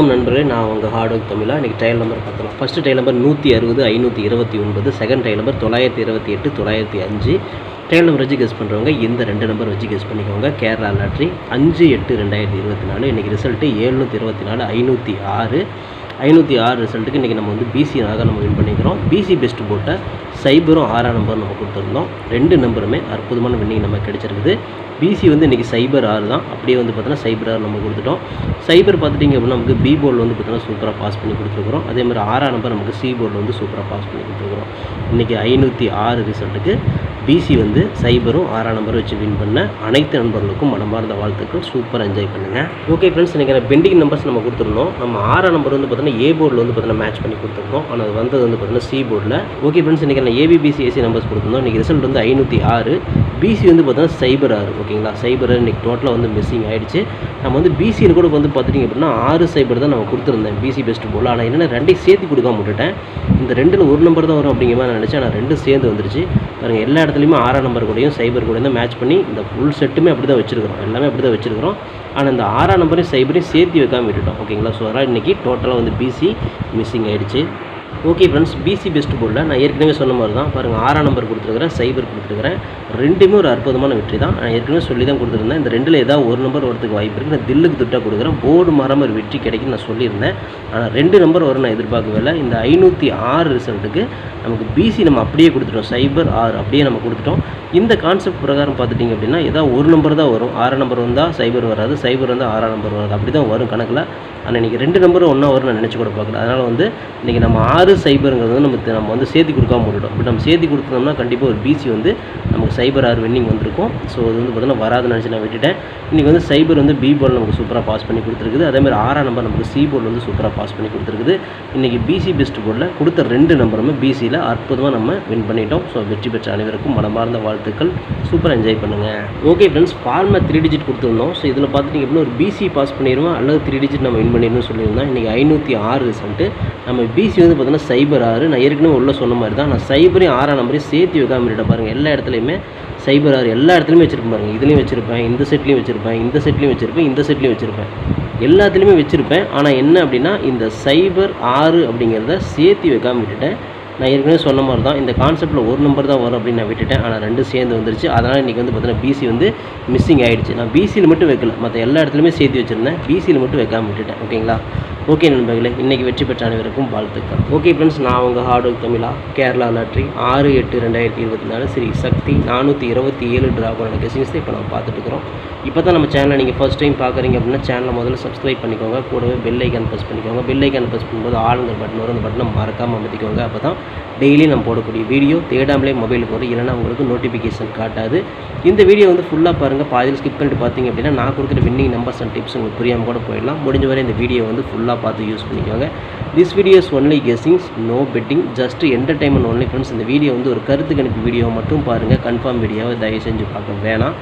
வணக்கம் நண்பர்களே நான் உங்கள் ஹார்ட் ஒர்க் தமிழா. இன்றைக்கி ட்ரையல் நம்பர் பார்க்கலாம். ஃபஸ்ட்டு ட்ரையல் நம்பர் நூற்றி அறுபது ஐநூற்றி இருபத்தி ஒன்பது. செகண்ட் ட்ரையல் நம்பர் தொள்ளாயிரத்தி இருபத்தி எட்டு தொள்ளாயிரத்தி அஞ்சு. ட்ரையல் நம்பர் வச்சு கெஸ் பண்ணுறவங்க இந்த ரெண்டு நம்பர் வச்சு கெஸ் பண்ணிக்கோங்க. கேரளா லாட்ரி அஞ்சு எட்டு ரெண்டாயிரத்தி இருபத்தி நாலு. இன்றைக்கி ரிசல்ட்டு ஏழ்நூற்றி இருபத்தி நாலு ஐநூற்றி ஆறு. ஐநூற்றி ஆறு ரிசல்ட்டுக்கு இன்றைக்கி நம்ம வந்து பிசியாக நம்ம வின் பண்ணிக்கிறோம். பிசி பெஸ்ட் போட்ட சைபரும் ஆறாம் நம்பர் நம்ம கொடுத்துருந்தோம். ரெண்டு நம்பருமே அற்புதமான வின்னிங் நம்ம கிடச்சிருக்குது. பிசி வந்து இன்றைக்கி சைபர் ஆறு தான். அப்படியே வந்து பார்த்தோன்னா சைபர் ஆறு நம்ம கொடுத்துட்டோம். சைபர் பார்த்துட்டிங்க அப்படின்னா நமக்கு பி போர்டில் வந்து பார்த்தோன்னா சூப்பராக பாஸ் பண்ணி கொடுத்துருக்குறோம். அதே மாதிரி ஆறாம் நம்பர் நமக்கு சி போர்டில் வந்து சூப்பராக பாஸ் பண்ணி கொடுத்துருக்குறோம். இன்றைக்கி ஐநூற்றி ஆறு ரிசல்ட்டுக்கு பிசி வந்து சைபரும் ஆறாம் நம்பர் வச்சு வின் பண்ண அனைத்து நண்பர்களுக்கும் மனமார்ந்த வாழ்த்துக்கள். சூப்பர் என்ஜாய் பண்ணுங்கள் ஓகே ஃப்ரெண்ட்ஸ் இன்றைக்கி பெண்டிங் நம்பர்ஸ் நம்ம கொடுத்துருந்தோம். நம்ம ஆறாம் நம்பர் வந்து பார்த்தோன்னா ஏ போர்டில் வந்து பார்த்தோன்னா மேட்ச் பண்ணி கொடுத்துருக்கோம். ஆனால் அது வந்தது வந்து பார்த்தீங்கன்னா சி போர்டில் ஓகே ஃப்ரெண்ட்ஸ் இன்றைக்கி நான் ஏபிபிசி ஏசி நம்பர்ஸ் கொடுத்துருந்தோம். இன்றைக்கி ரிசல்ட் வந்து ஐநூற்றி ஆறு. பிசி வந்து பார்த்தோன்னா சைபர் ஆறு ஓகேங்களா? சைபர் இன்றைக்கி டோட்டலாக வந்து மிஸ்ஸிங் ஆகிடுச்சு நம்ம வந்து பிசியில் கூட வந்து பார்த்துட்டிங்க அப்படின்னா ஆறு சைபர் தான் நம்ம கொடுத்துருந்தேன். பிசி பெஸ்ட் போல் ஆனால் என்னென்ன ரெண்டையும் சேர்த்து கொடுக்காம விட்டுட்டேன். இந்த ரெண்டில் ஒரு நம்பர் தான் வரும் அப்படிங்கிற மாதிரி நினச்சேன். ஆனால் ரெண்டு சேர்ந்து வந்துருச்சு. பாருங்கள் எல்லா இடத்துலையுமே ஆறாம் நம்பர் கூடயும் சைபர் கூடயும் தான் மேட்ச் பண்ணி இந்த ஃபுல் செட்டுமே அப்படி தான் வச்சிருக்கிறோம். எல்லாமே அப்படி தான் வச்சிருக்கிறோம். ஆனால் இந்த ஆறாம் நம்பரையும் சைபரையும் சேர்த்து வைக்காம விட்டுட்டோம். ஓகேங்களா? ஸோ அதனால் இன்றைக்கி டோட்டலாக வந்து பிசி மிஸ்ஸிங் ஆகிடுச்சு ஓகே ஃப்ரெண்ட்ஸ் பிசி பெஸ்ட் போர்டில் நான் ஏற்கனவே சொன்ன மாதிரி தான் பாருங்கள் ஆறாம் நம்பர் கொடுத்துருக்குறேன் சைபர் கொடுத்துருக்குறேன். ரெண்டுமே ஒரு அற்புதமான வெற்றி தான். நான் ஏற்கனவே சொல்லி தான் கொடுத்துருந்தேன். இந்த ரெண்டில் ஏதாவது ஒரு நம்பர் வரதுக்கு வாய்ப்பு இருக்குது நான் தில்லுக்கு துட்டாக கொடுக்குறேன். போர்டு மாறாமல் ஒரு வெற்றி கிடைக்கும் நான் சொல்லியிருந்தேன். ஆனால் ரெண்டு நம்பர் வரும் நான் எதிர்பார்க்கவே இல்லை இந்த ஐநூற்றி ஆறு ரிசல்ட்டுக்கு நமக்கு பிசி நம்ம அப்படியே கொடுத்துட்டோம். சைபர் ஆறு அப்படியே நம்ம கொடுத்துட்டோம். இந்த கான்செப்ட் பிரகாரம் பார்த்துட்டிங்க அப்படின்னா ஏதாவது ஒரு நம்பர் தான் வரும். ஆறாம் நம்பர் வந்தால் சைபர் வராது. சைபர் வந்தால் ஆறாம் நம்பர் வராது. அப்படி தான் வரும் கணக்கில். ஆனால் இன்றைக்கி ரெண்டு நம்பரும் ஒன்றா வரும் நான் நினச்சி கூட பார்க்கல. அதனால் வந்து இன்றைக்கி நம்ம ஆறு சைபருங்கிறது வந்து நம்ம நம்ம வந்து சேர்த்து கொடுக்காம விட்டுட்டோம் பட் நம்ம சேர்த்து கொடுத்தோம்னா கண்டிப்பாக ஒரு பிசி வந்து நமக்கு சைபர் ஆறு வின்னிங் வந்திருக்கும். ஸோ அது வந்து பார்த்தீங்கன்னா வராதுன்னு நினச்சி நான் விட்டுட்டேன். இன்றைக்கி வந்து சைபர் வந்து பி போர்டில் நமக்கு சூப்பராக பாஸ் பண்ணி கொடுத்துருக்குது. அதேமாதிரி ஆறாம் நம்பர் நமக்கு சி போர்டில் வந்து சூப்பராக பாஸ் பண்ணி கொடுத்துருக்குது. இன்றைக்கி பிசி பெஸ்ட் போர்டில் கொடுத்த ரெண்டு நம்பருமே பிசியில் அற்புதமாக நம்ம வின் பண்ணிட்டோம். ஸோ வெற்றி பெற்ற அனைவருக்கும் மனமார்ந்த வாழ்த்துக்கள். சூப்பராக என்ஜாய் பண்ணுங்கள் ஓகே ஃப்ரெண்ட்ஸ் ஃபார்மை த்ரீ டிஜிட் கொடுத்துருந்தோம். ஸோ இதில் பார்த்துட்டு எப்படின்னா ஒரு பிசி பாஸ் பண்ணிடுவோம்? அல்லது த்ரீ டிஜிட் நம்ம வின் பண்ணிடணும்னு சொல்லியிருந்தோம் இன்றைக்கி ஐநூற்றி ஆறு ரிசல்ட்டு நம்ம பிசி வந்து பார்த்தீங்கன்னா சைபர் ஆறு. நான் ஏற்கனவே உள்ளே சொன்ன மாதிரி தான் நான் சைபரையும் ஆறாம் நம்பரையும் சேர்த்து வைக்காம விட்டுட்டேன் பாருங்கள் எல்லா இடத்துலையுமே சைபர் ஆறு எல்லா இடத்துலையுமே வச்சுருப்பேன் பாருங்கள் இதுலேயும் வச்சிருப்பேன் இந்த செட்லேயும் வச்சுருப்பேன் இந்த செட்லேயும் வச்சுருப்பேன் இந்த செட்லேயும் வச்சுருப்பேன். எல்லாத்துலேயுமே வச்சுருப்பேன். ஆனால் என்ன அப்படின்னா இந்த சைபர் ஆறு அப்படிங்கிறத சேர்த்து வைக்காமல் விட்டுட்டேன். நான் ஏற்கனவே சொன்ன மாதிரி தான் இந்த கான்செப்ட்டில் ஒரு நம்பர் தான் வரும் அப்படின்னு நான் விட்டுட்டேன். ஆனால் ரெண்டு சேர்ந்து வந்துருச்சு. அதனால் இன்றைக்கி வந்து பார்த்தீங்கன்னா பிசி வந்து மிஸ்ஸிங் ஆகிடுச்சு நான் பிசியில் மட்டும் வைக்கல. மற்ற எல்லா இடத்துலையுமே சேர்த்து வச்சுருந்தேன். பிசியில் மட்டும் வைக்காம விட்டுட்டேன். ஓகேங்களா? ஓகே நண்பர்களே இன்றைக்கி வெற்றி பெற்ற அனைவருக்கும் வாழ்த்துக்கள். ஓகே ஃப்ரெண்ட்ஸ் நான் உங்கள் ஹார்ட் ஒர்க் தமிழா கேரளா லாட்ரி ஆறு எட்டு ரெண்டாயிரத்தி இருபத்தி நாலு ஸ்ரீ சக்தி நானூற்றி இருபத்தி ஏழு ட்ராகோனோட கெசிங்ஸ் இப்போ நம்ம பார்த்துட்டு இருக்கிறோம். இப்போ தான் நம்ம சேனலை நீங்கள் ஃபஸ்ட் டைம் பார்க்குறீங்க அப்படின்னா சேனலை முதல்ல சப்ஸ்கிரைப் பண்ணிக்கோங்க. கூடவே பெல் ஐக்கான் ப்ரெஸ் பண்ணிக்கோங்க. பெல் ஐக்கான் ப்ரெஸ் பண்ணும்போது ஆளுங்கிற பட்டன் வரும் அந்த பட்டனை மறக்காமல் அமைதிக்கோங்க அப்போ தான் டெய்லி நம்ம போடக்கூடிய வீடியோ தேடாமலே மொபைலுக்கு வரும். இல்லைன்னா உங்களுக்கு நோட்டிஃபிகேஷன் காட்டாது. இந்த வீடியோ வந்து ஃபுல்லாக பாருங்கள் பாதியில் ஸ்கிப் பண்ணிட்டு பார்த்தீங்க அப்படின்னா நான் கொடுக்குற வின்னிங் நம்பர்ஸ் அண்ட் டிப்ஸ் உங்களுக்கு புரியாமல் கூட போயிடலாம். முடிஞ்ச வரை இந்த வீடியோ வந்து ஃபுல்லாக பார்த்து யூஸ் பண்ணிக்கோங்க. This videos only guessings no betting just entertainment only friends இந்த வீடியோ வந்து ஒரு கருத்து கணிப்பு வீடியோ மட்டும் பாருங்கள் கன்ஃபார்ம் வீடியோவை தயவு செஞ்சு பார்க்க வேணாம்.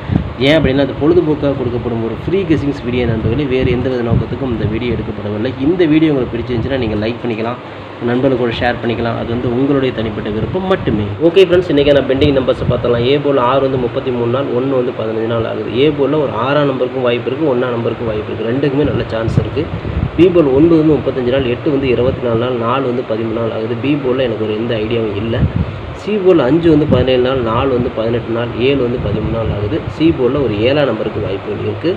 ஏன் அப்படின்னா அது பொழுதுபோக்காக கொடுக்கப்படும் ஒரு ஃப்ரீ கெஸ்ஸிங்ஸ் வீடியோ நண்பர்களே வேறு எந்த வித நோக்கத்துக்கும் இந்த வீடியோ எடுக்கப்படவில்லை. இந்த வீடியோ உங்களுக்கு பிடிச்சிருந்துச்சுன்னா நீங்கள் லைக் பண்ணிக்கலாம். நண்பர்களுக்கு கூட ஷேர் பண்ணிக்கலாம். அது வந்து உங்களுடைய தனிப்பட்ட விருப்பம் மட்டுமே. ஓகே ஃப்ரெண்ட்ஸ் இன்றைக்கி நான் பெண்டிங் நம்பர்ஸை பார்த்தலாம் ஏ போல் ஆறு வந்து முப்பத்தி மூணு நாள் ஒன்று வந்து பதினஞ்சு நாள் ஆகுது. ஏ போலில் ஒரு ஆறாம் நம்பருக்கும் வாய்ப்பு இருக்குது ஒன்றாம் நம்பருக்கும் வாய்ப்பு இருக்குது ரெண்டுக்குமே நல்ல சான்ஸ் இருக்குது பி போல் ஒன்பது வந்து முப்பத்தஞ்சு நாள் எட்டு வந்து இருபத்தி நாலு நாள் நாலு வந்து பதிமூணு நாள் ஆகுது. பி போலில் எனக்கு ஒரு எந்த ஐடியாவும் இல்லை. சி போல் அஞ்சு வந்து பதினேழு நாள் நாலு வந்து பதினெட்டு நாள் ஏழு வந்து பதிமூணு நாள் ஆகுது. சி போலில் ஒரு ஏழாம் நம்பருக்கு வாய்ப்புகள் இருக்குது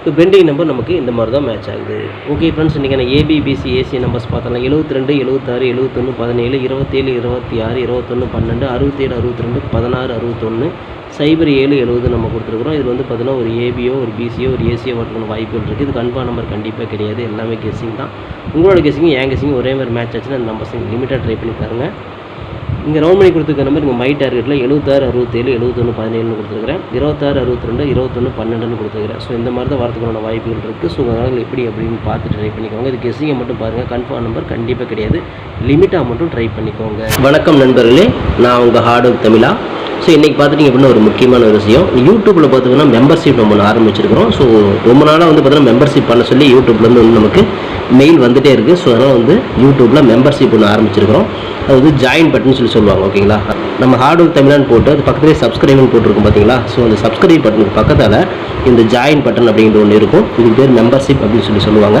இப்போ பெண்டிங் நம்பர் நமக்கு இந்த மாதிரி தான் மேட்ச் ஆகுது. ஓகே ஃப்ரெண்ட்ஸ் இன்றைக்கி நான் ஏபிபிசி ஏசி நம்பர்ஸ் பார்த்தலாம் எழுபத்தி ரெண்டு எழுபத்தாறு எழுபத்தொன்று பதினேழு இருபத்தேழு இருபத்தி ஆறு இருபத்தொன்று பன்னெண்டு அறுபத்தேழு அறுபத்தி ரெண்டு பதினாறு அறுபத்தொன்று சைபர் ஏழு எழுபது நம்ம கொடுத்துருக்குறோம். இது வந்து பார்த்தீங்கன்னா ஒரு ஏபியோ ஒரு பிசியோ ஒரு ஏசியோ வரதுக்கான வாய்ப்புகள் இருக்குது இது கன்ஃபார்ம் நம்பர் கண்டிப்பாக கிடையாது. எல்லாமே கெஸ்ஸிங் தான். உங்களோட கெஸிங் என் கெஸ்ஸிங் ஒரே மாதிரி மேட்ச் ஆச்சுன்னா அந்த நம்பர்ஸ் லிமிட்டாக ட்ரை பண்ணி பாருங்கள் இங்கே ரவுண்ட் பண்ணி கொடுத்துருக்க நம்பர் இங்கே மை டார்கெட்டில் எழுபத்தாறு அறுபத்தேழு எழுபத்தொன்று பதினேழுன்னு கொடுத்துருக்கிறேன். இருபத்தாறு அறுபத்தி ரெண்டு இருபத்தொன்று பன்னெண்டுன்னு கொடுத்துருக்கிறேன். ஸோ இந்த மாதிரி தான் வரதுக்கான வாய்ப்புகள் இருக்குது ஸோ அதனால் எப்படி அப்படின்னு பார்த்து ட்ரை பண்ணிக்கோங்க. இது கெஸ்ஸிங்கை மட்டும் பாருங்கள் கன்ஃபார்ம் நம்பர் கண்டிப்பாக கிடையாது. லிமிட்டாக மட்டும் ட்ரை பண்ணிக்கோங்க. வணக்கம் நண்பர்களே. நான் உங்கள் ஹார்டு தமிழா. ஸோ இன்றைக்கி பார்த்துட்டிங்க அப்படின்னா ஒரு முக்கியமான ஒரு விஷயம். யூடியூப்பில் பார்த்தீங்கன்னா மெம்பர்ஷிப் நம்ம ஒன்று ஆரம்பிச்சிருக்கிறோம். ஸோ ரொம்ப நாளாக வந்து பார்த்தீங்கன்னா மெம்பர்ஷிப் பண்ண சொல்லி யூடியூப்லேருந்து வந்து நமக்கு மெயில் வந்துகிட்டே இருக்குது ஸோ அதனால் வந்து யூடியூப்பில் மெம்பர்ஷிப் ஒன்று ஆரம்பிச்சிருக்கிறோம். அது வந்து ஜாயின் பட்டன் சொல்லி சொல்லுவாங்க ஓகேங்களா நம்ம ஹார்ட் ஒர்க் தமிழான்னு போட்டு அது பக்கத்துலேயே சப்ஸ்கிரைப்னு போட்டிருக்கும் பார்த்தீங்களா ஸோ அந்த சப்ஸ்கிரைப் பட்டனுக்கு பக்கத்தில் இந்த ஜாயின் பட்டன் அப்படிங்கிற ஒன்று இருக்கும். இதுக்கு பேர் மெம்பர்ஷிப் அப்படின்னு சொல்லி சொல்லுவாங்க.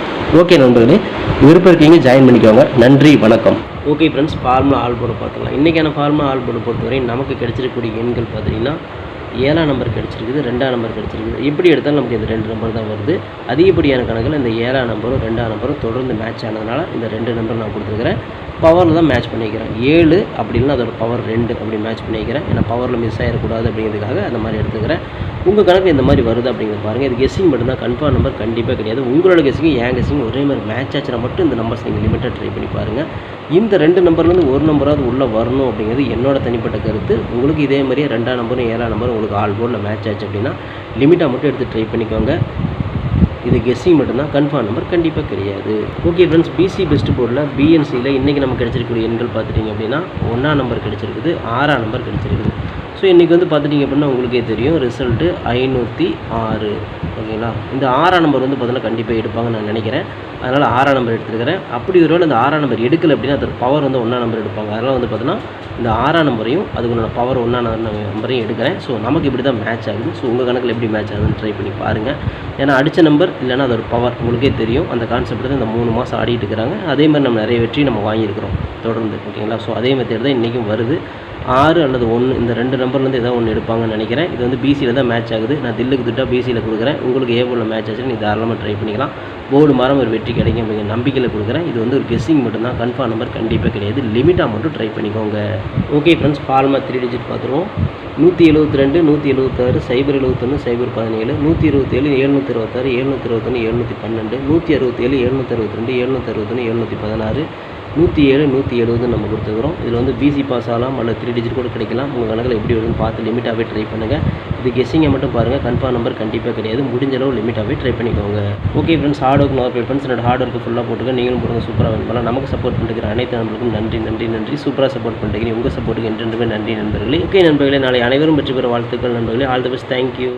ஓகே நண்பர்களே விருப்பம் இருக்கீங்க ஜாயின் பண்ணிக்கோங்க. நன்றி வணக்கம். Okay friends formula all board பார்த்துக்கலாம் இன்றைக்கான ஃபார்முலா ஆல் போர்டு பொறுத்தவரை நமக்கு கிடைச்சிருக்கக்கூடிய எண்கள் பார்த்தீங்கன்னா ஏழாம் நம்பர் கிடச்சிருக்குது ரெண்டாம் நம்பர் கிடச்சிருக்குது. எப்படி எடுத்தாலும் நமக்கு இந்த ரெண்டு நம்பர் தான் வருது. அதிகப்படியான கணக்கில் இந்த ஏழாம் நம்பரும் ரெண்டாம் நம்பரும் தொடர்ந்து மேட்ச் ஆனதுனால இந்த ரெண்டு நம்பர் நான் கொடுத்துருக்குறேன். பவரில் தான் மேட்ச் பண்ணிக்கிறேன். ஏழு அப்படின்னா அதோட பவர் ரெண்டு அப்படி மேட்ச் பண்ணிக்கிறேன். ஏன்னா பவரில் மிஸ் ஆகிடக்கூடாது அப்படிங்கிறதுக்காக அந்த மாதிரி எடுத்துக்கிறேன். உங்கள் கணக்கு இந்த மாதிரி வருது அப்படிங்கிறது பாருங்கள் இது கெஸ்ஸிங் மட்டும்தான் கன்ஃபார்ம் நம்பர் கண்டிப்பாக கிடையாது. உங்களோட கெஸ்ஸிங் என் கெஸ்ஸிங் ஒரே மாதிரி மேட்ச் ஆச்சுன்னா மட்டும் இந்த நம்பர்ஸ் நீங்கள் லிமிட்டாக ட்ரை பண்ணி பாருங்கள் இந்த ரெண்டு நம்பர்லேருந்து ஒரு நம்பராவது உள்ளே வரணும் அப்படிங்கிறது என்னோட தனிப்பட்ட கருத்து. உங்களுக்கு இதே மாதிரியே ரெண்டாம் நம்பரும் ஏழாம் நம்பரும் உங்களுக்கு ஆல் போர்டில் மேட்ச் ஆச்சு அப்படின்னா லிமிட்டாக மட்டும் எடுத்து ட்ரை பண்ணிக்கோங்க. இது கெஸ்ஸிங் மட்டும்தான். கன்ஃபார்ம் நம்பர் கண்டிப்பாக கிடையாது. ஓகே ஃப்ரெண்ட்ஸ் பிசி பெஸ்ட் போர்டில் பிஎன்சியில் இன்றைக்கி நமக்கு கிடைச்சிருக்கக்கூடிய எண்கள் பார்த்துட்டிங்க அப்படின்னா ஒன்றாம் நம்பர் கிடச்சிருக்குது ஆறாம் நம்பர் கிடைச்சிருக்குது. ஸோ இன்றைக்கி வந்து பார்த்துட்டிங்க அப்படின்னா உங்களுக்கே தெரியும். ரிசல்ட்டு ஐநூற்றி ஆறு. ஓகேங்களா? இந்த ஆறாம் நம்பர் வந்து பார்த்தீங்கன்னா கண்டிப்பாக எடுப்பாங்கன்னு நான் நினைக்கிறேன். அதனால் ஆறாம் நம்பர் எடுத்துருக்கிறேன். அப்படி ஒருவேளை இந்த ஆறாம் நம்பர் எடுக்கல அப்படின்னா அதோட பவர் வந்து ஒன்றாம் நம்பர் எடுப்பாங்க. அதனால் வந்து பார்த்தீங்கன்னா இந்த ஆறாம் நம்பரையும் அதுக்குள்ள பவர் ஒன்றாம் நம்பரையும் எடுக்கிறேன். ஸோ நமக்கு இப்படி தான் மேட்ச் ஆகுது. ஸோ உங்கள் கணக்கில் எப்படி மேட்ச் ஆகுதுன்னு ட்ரை பண்ணி பாருங்கள் ஏன்னா அடித்த நம்பர் இல்லைன்னா அதோட பவர் உங்களுக்கே தெரியும். அந்த கான்செப்ட் தான் இந்த மூணு மாதம் ஆடிட்டு இருக்கிறாங்க அதே மாதிரி நம்ம நிறைய வெற்றி நம்ம வாங்கியிருக்கிறோம். தொடர்ந்து. ஓகேங்களா? ஸோ அதே மெத்தட் தான் இன்றைக்கும் வருது. ஆறு அல்லது ஒன்று இந்த ரெண்டு நம்பர்லேருந்து ஏதாவது ஒன்று எடுப்பாங்கன்னு நினைக்கிறேன். இது வந்து பிசியில் தான் மேட்ச் ஆகுது. நான் தில்லுக்கு திட்டா பிசியில் கொடுக்குறேன். உங்களுக்கு ஏ மேட்ச் ஆச்சுன்னு நீ தாராளமாக ட்ரை பண்ணிக்கலாம். போர்டு மாறம் ஒரு வெற்றி கிடைக்கும் அப்படிங்கிற நம்பிக்கையில் கொடுக்குறேன். இது வந்து ஒரு கெஸ்ஸிங் மட்டும்தான். கன்ஃபார்ம் நம்பர் கண்டிப்பாக கிடையாது. லிமிட்டாக மட்டும் ட்ரை பண்ணிக்கோங்க. Okay friends formula three digit பார்த்துருவோம். நூற்றி எழுபத்தி ரெண்டு நூற்றி எழுபத்தாறு சைபர் எழுபத்தொன்று சைபர் பதினேழு நூற்றி இருபத்தேழு எழுநூற்றி இருபத்தாறு எழுநூற்றி இருபத்தொன்று எழுநூற்றி பன்னெண்டு நூற்றி அறுபத்தேழு எழுநூற்றி அறுபத்தி ரெண்டு எழுநூற்றி அறுபத்தொன்று எழுநூற்றி பதினாறு நூற்றி ஏழு நூற்றி எழுபது நம்ம கொடுத்துருக்குறோம். இதில் வந்து பிசி பாஸ் ஆகலாம் அல்லது த்ரீ டிஜிட் கூட கிடைக்கலாம். உங்கள் கணக்கில் எப்படி வருதுன்னு பார்த்து லிமிட்டாகவே ட்ரை பண்ணுங்கள் இது கெஸ்ஸிங்கை மட்டும் பாருங்கள் கன்ஃபார்ம் நம்பர் கண்டிப்பாக கிடையாது. முடிஞ்ச அளவு லிமிட்டாகவே ட்ரை பண்ணிக்கோங்க. ஓகே ஃப்ரெண்ட்ஸ் ஹார்ட் ஒர்க் நோர் ஃப்ரெண்ட்ஸ் என்னோட ஹார்ட் ஒர்க்கு ஃபுல்லாக போட்டுக்க நீங்களும் போடுங்க. சூப்பராக வின் பண்ணலாம். நமக்கு சப்போர்ட் பண்ணிருக்கிற அனைத்து நண்பர்களுக்கும் நன்றி நன்றி நன்றி. சூப்பராக சப்போர்ட் பண்ணுறீங்க உங்கள் சப்போர்ட்டுக்கு என்றென்றுமே நன்றி நண்பர்களே. ஓகே நண்பர்களே. நாளை அனைவரும் பெற்று பெற வாழ்த்துக்கள் நண்பர்களே. All the best thank you